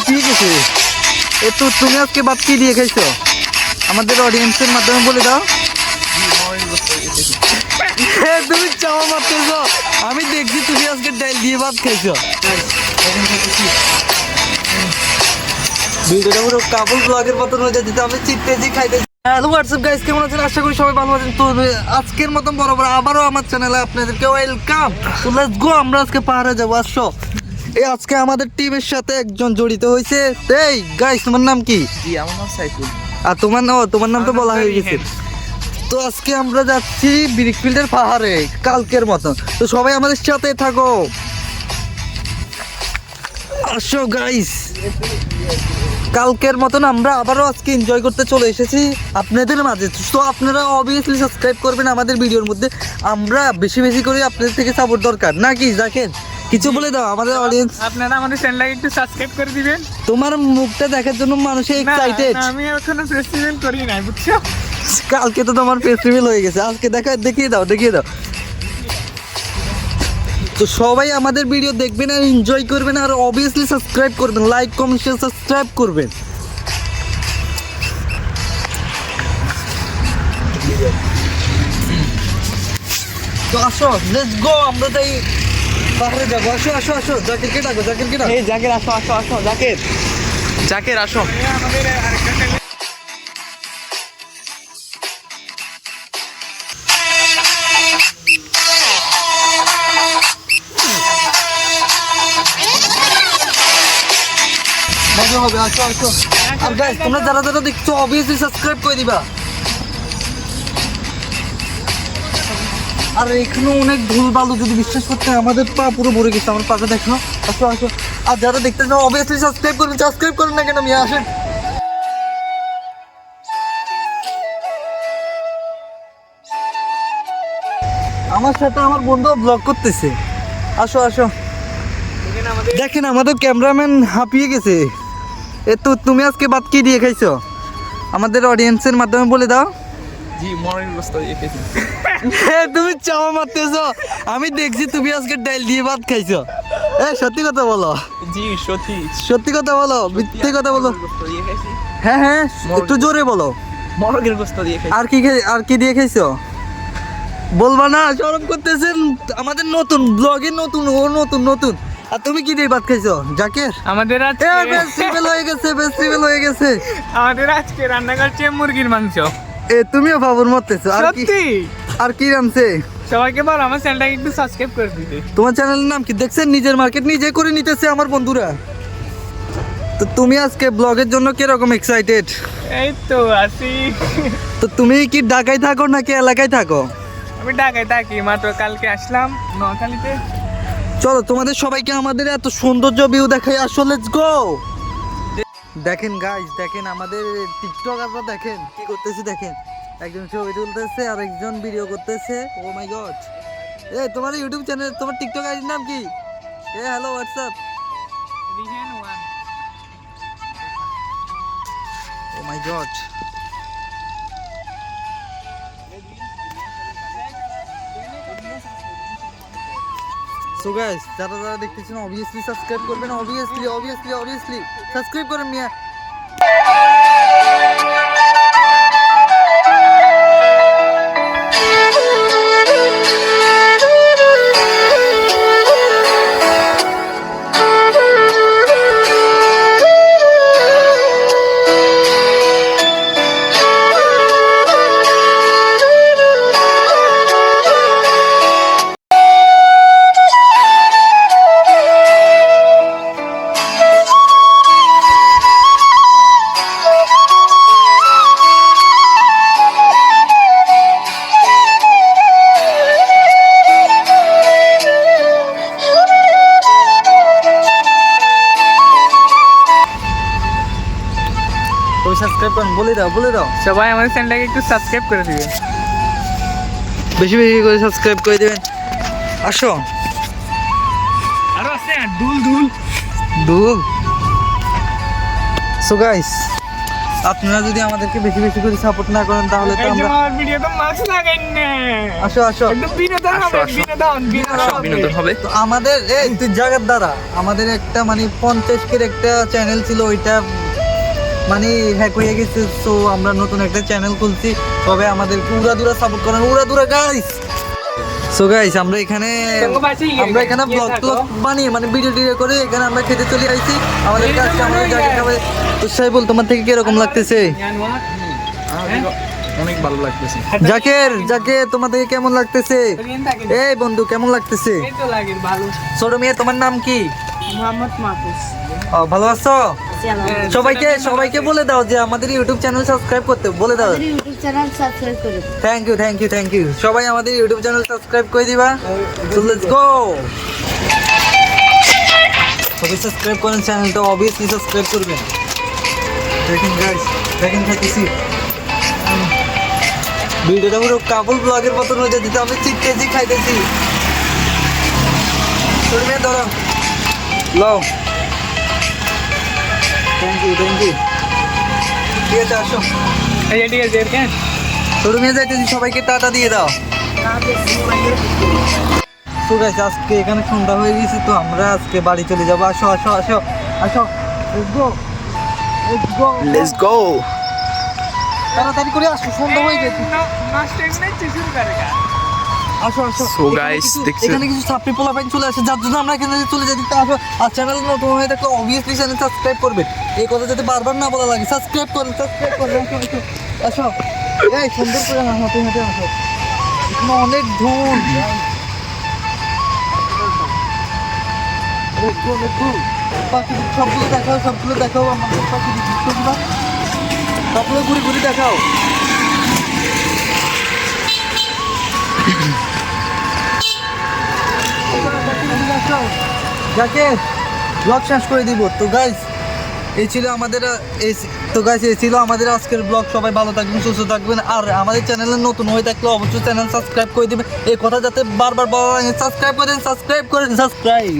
হাঁপিয়ে গেছে এ তো তুমি আজকে কি দিয়ে খাইছো। আমাদের অডিয়েন্সের মাধ্যমে বলে দাও। তুমি চাওয়া মারতেছো আমি দেখছি তুমি আজকে ডাল দিয়ে ভাত খাইছো। ভিডিওটা পুরো কাবুল ব্লগের মতন হয়ে যাচ্ছে আমি হ্যালো হোয়াটসঅ্যাপ গাইস কেমন আছেন? আশা করি সবাই ভালো আছেন। তো, আজকের মতন বরাবর আবারও আমার চ্যানেলে আপনাদেরকে ওয়েলকাম তো লেটস গো আমরা আজকে পাহাড়ে যাব, আসো। এই আজকে আমাদের টিমের সাথে একজন জড়িত হয়েছে। এই গাইস তোমার নাম কি? জি আমার নাম সাইফুল। আর তোমার নাম তোমার নাম তো বলা হয়ে গেছে। তো আজকে আমরা যাচ্ছি ব্রিকফিল্ডের পাহাড়ে কালকের মতন। তো সবাই আমাদের সাথে থাকো। আসো গাইস কালকের মতন আমরা আবারও আজকে এনজয় করতে চলে এসেছি আপনাদের মাঝে। তো আপনারা অবভিয়াসলি সাবস্ক্রাইব করবেন আমাদের ভিডিওর মধ্যে। আমরা বেশি বেশি করে আপনাদের থেকে সাপোর্ট দরকার। নাকি দেখেন কিছু বলে দাও আমাদের অডিয়েন্স আপনারা আমাদের চ্যানেলটাকে একটু সাবস্ক্রাইব করে দিবেন। তোমার মুখটা দেখার জন্য মানুষ এক্সাইটেড আমি এখনও ফেস্টিভ্যাল করি নাই বুঝছ? কালকে তো তোমার ফেস্টিভ্যাল হয়ে গেছে। আজকে দেখা দেখিয়ে দাও দেখিয়ে দাও। তো সবাই আমাদের ভিডিও দেখবেন আর এনজয় করবেন আর অবভিয়াসলি সাবস্ক্রাইব করবেন। লাইক কমেন্ট শেয়ার সাবস্ক্রাইব করবেন। তো আসো লেটস গো আমরা তাই পাহাড়ে যাব। আসো আসো আসো। জাকিরকে ডাকো জাকিরকে ডাকো। এই জাকের আসো আসো আসো জাকের। জাকের আসো। আমাদের আরেকটা চ্যানেল মজা হবে আসো আসো। আর গাইস তোমরা যারা যারা দেখছ অবভিয়াসলি সাবস্ক্রাইব করে দিবা। আর এখানে অনেক ধুল বালু যদি বিশ্বাস করতে আমাদের পা পুরো ভরে গেছে, আমার পাশে দেখো। আসো আসো। আর যারা দেখতে চাও অবভিয়াসলি সাবস্ক্রাইব করবেন সাবস্ক্রাইব করেন না কেন, আমি আসেন। আমার সাথে আমার বন্ধু ব্লগ করতেছে। আসো আসো। দেখেন, আমাদের ক্যামেরাম্যান হাঁপিয়ে গেছে। এ তো তুমি আজকে বাদ কি দিয়ে খাইছো? আমাদের অডিয়েন্সের মাধ্যমে বলে দাও। জি মনের বস্তা দিয়ে খেয়েছি তুমি চাওয়া মারতেছো। আমি দেখছি তুমি আজকে ডাল দিয়ে ভাত খাইছো। এ সত্যি কথা বলো। জি সত্যি। সত্যি কথা বলো মিথ্যে কথা বলো। হ্যাঁ হ্যাঁ একটু জোরে বলো। মরগের গোস্ত দিয়ে আর কি আর কি দিয়ে খাইছো? বলবা না সরম করতেছেন। আমাদের নতুন ব্লগে নতুন ও নতুন নতুন। আর তুমি কি দিয়ে ভাত খাইছো? জাকের? আমাদের আজকে ফেস্টিভ্যাল হয়ে গেছে ফেস্টিভ্যাল হয়ে গেছে। আমাদের আজকে রান্না করছে মুরগির মাংস। এ তুমিও বাবুর মরতেছো আর কি সত্যি? আর কি রামছে? সবাইকে বল আমার চ্যানেলটাকে একটু সাবস্ক্রাইব করে দিতে। তোমার চ্যানেলের নাম কি? দেখছেন নিজের মার্কেট নিজে করে নিতেছে আমার বন্ধুরা। তো তুমি আজকে ব্লগের জন্য কীরকম এক্সাইটেড এই তো আসি তো তুমি কি ঢাকায় থাকো নাকি এলাকায় থাকো? আমি ঢাকায় থাকি মাত্র কালকে আসলাম নোয়াখালীতে। চলো তোমাদের সবাইকে আমাদের এত সৌন্দর্য ভিউ দেখাই আসো লেটস গো দেখেন গাইস দেখেন আমাদের টিকটকাররা দেখেন। কি করতেছে দেখেন। একজন ছবি তুলতেছে আর একজন ভিডিও করতেছে। ও মাই গড এ তোমার ইউটিউব চ্যানেল তোমার টিকটক আইডির নাম কি? এ hello WhatsApp রিহেন one oh my god so guys যারা যারা দেখতেছেন অবভিয়াসলি সাবস্ক্রাইব করবেন অবভিয়াসলি অবভিয়াসলি অবভিয়াসলি সাবস্ক্রাইব করেন মিয়া। সাবস্ক্রাইব করেন বলে দাও বলে দাও। সবাই আমাদের চ্যানেলটাকে একটু সাবস্ক্রাইব করে দিবে বেশি বেশি করে সাবস্ক্রাইব করে দেবেন। আসো। আরও আছে দুল দুল। দুল? সো গাইস আপনারা যদি আমাদেরকে বেশি বেশি করে সাপোর্ট না করেন তাহলে তো আমরা আমার ভিডিও তো মাস্ক লাগাইন না। আসো আসো। একটু বিনোদন হবে বিনোদন বিনোদন হবে। তো আমাদের এই তুই জায়গার দ্বারা আমাদের একটা মানে পঞ্চাশ কের একটা চ্যানেল ছিল ওইটা মানে হ্যাক হয়ে গেছে তো আমরা নতুন একটা চ্যানেল খুলছি। তবে আমাদেরকে উড়া দুরা সাপোর্ট করেন। উড়া দুরা গাইস সো গাইস আমরা এখানে আমরা এখানে গিয়ে ব্লগ। ট্লগ বানিয়ে মানে ভিডিও টিডিও করে এখানে আমরা খেতে চলে আইছি আমাদের কাছে আমাদের জায়গা খাবে। তো সাইবুল তোমার থেকে কীরকম লাগতেছে? অনেক ভালো লাগতেছে। জাকের জাকে তোমার থেকে কেমন লাগতেছে? এই বন্ধু কেমন লাগতেছে? এই তো লাগে ভালো। ছোট মেয়ে তোমার নাম কি? মোহাম্মদ মাহফুজ ও, ভালো আছো? সবাইকে সবাইকে বলে দাও যে আমাদের ইউটিউব চ্যানেল সাবস্ক্রাইব করতে বলে দাও। ইউটিউব চ্যানেল সাবস্ক্রাইব করে thank you thank you thank you সবাই আমাদের ইউটিউব চ্যানেল সাবস্ক্রাইব করে দিবা। সো লেটস গো সবাই সাবস্ক্রাইব করেন চ্যানেলটা অবভিয়াসলি সাবস্ক্রাইব করবেন। দেখেন গাইস দেখেন খাইতেছি ভিডিওটা পুরো কাপল ব্লগের মতন হয়ে যাচ্ছে আমি চিটকেছি খাইতেছি। ধরো লও থ্যাংক ইউ থ্যাংক ইউ ঠিক আছে আসো। এই ঠিক আছে শোরুমে যাইতেছি সবাইকে টাটা দিয়ে দাও। তো গাইস আজকে এখানে সন্ধ্যা হয়ে গেছে তো আমরা আজকে বাড়ি চলে যাব। আসো আসো আসো আসো। Let's go let's go let's go তাড়াতাড়ি করে আসো সন্ধ্যা হয়ে গেছে। আসো আসো। So এখানে দেখছেন? এখানে কিছু সাপ্লি পোলা পাইন চলে আসে। যার জন্য আমরা এখানে চলে যেতে তো আসো। আর চ্যানেল নতুন হয়ে থাকলে অবভিয়াসলি চ্যানেল সাবস্ক্রাইব করবে। এই কথা বারবার না বলা লাগে সাবস্ক্রাইব করুন সাবস্ক্রাইব করুন আসো আসো। আসো। এই সুন্দর করে হাঁটে হাঁটে আসো এখানে অনেক ধুল দেখো দেখো সবগুলো দেখাও সবগুলো দেখাও আমাদের দৃশ্যগুলো সবগুলো ঘুরে ঘুরে দেখাও। যাকে ব্লগ শেষ করে দিব। তো গাইজ এই ছিল আমাদের তো গাইজ এই ছিল আমাদের আজকের ব্লগ সবাই ভালো থাকবেন, সুস্থ থাকবেন। আর আমাদের চ্যানেলে নতুন হয়ে থাকলে অবশ্যই চ্যানেল সাবস্ক্রাইব করে দিবেন। এই কথা যাতে বারবার বলা লাগে সাবস্ক্রাইব করেন সাবস্ক্রাইব করেন সাবস্ক্রাইব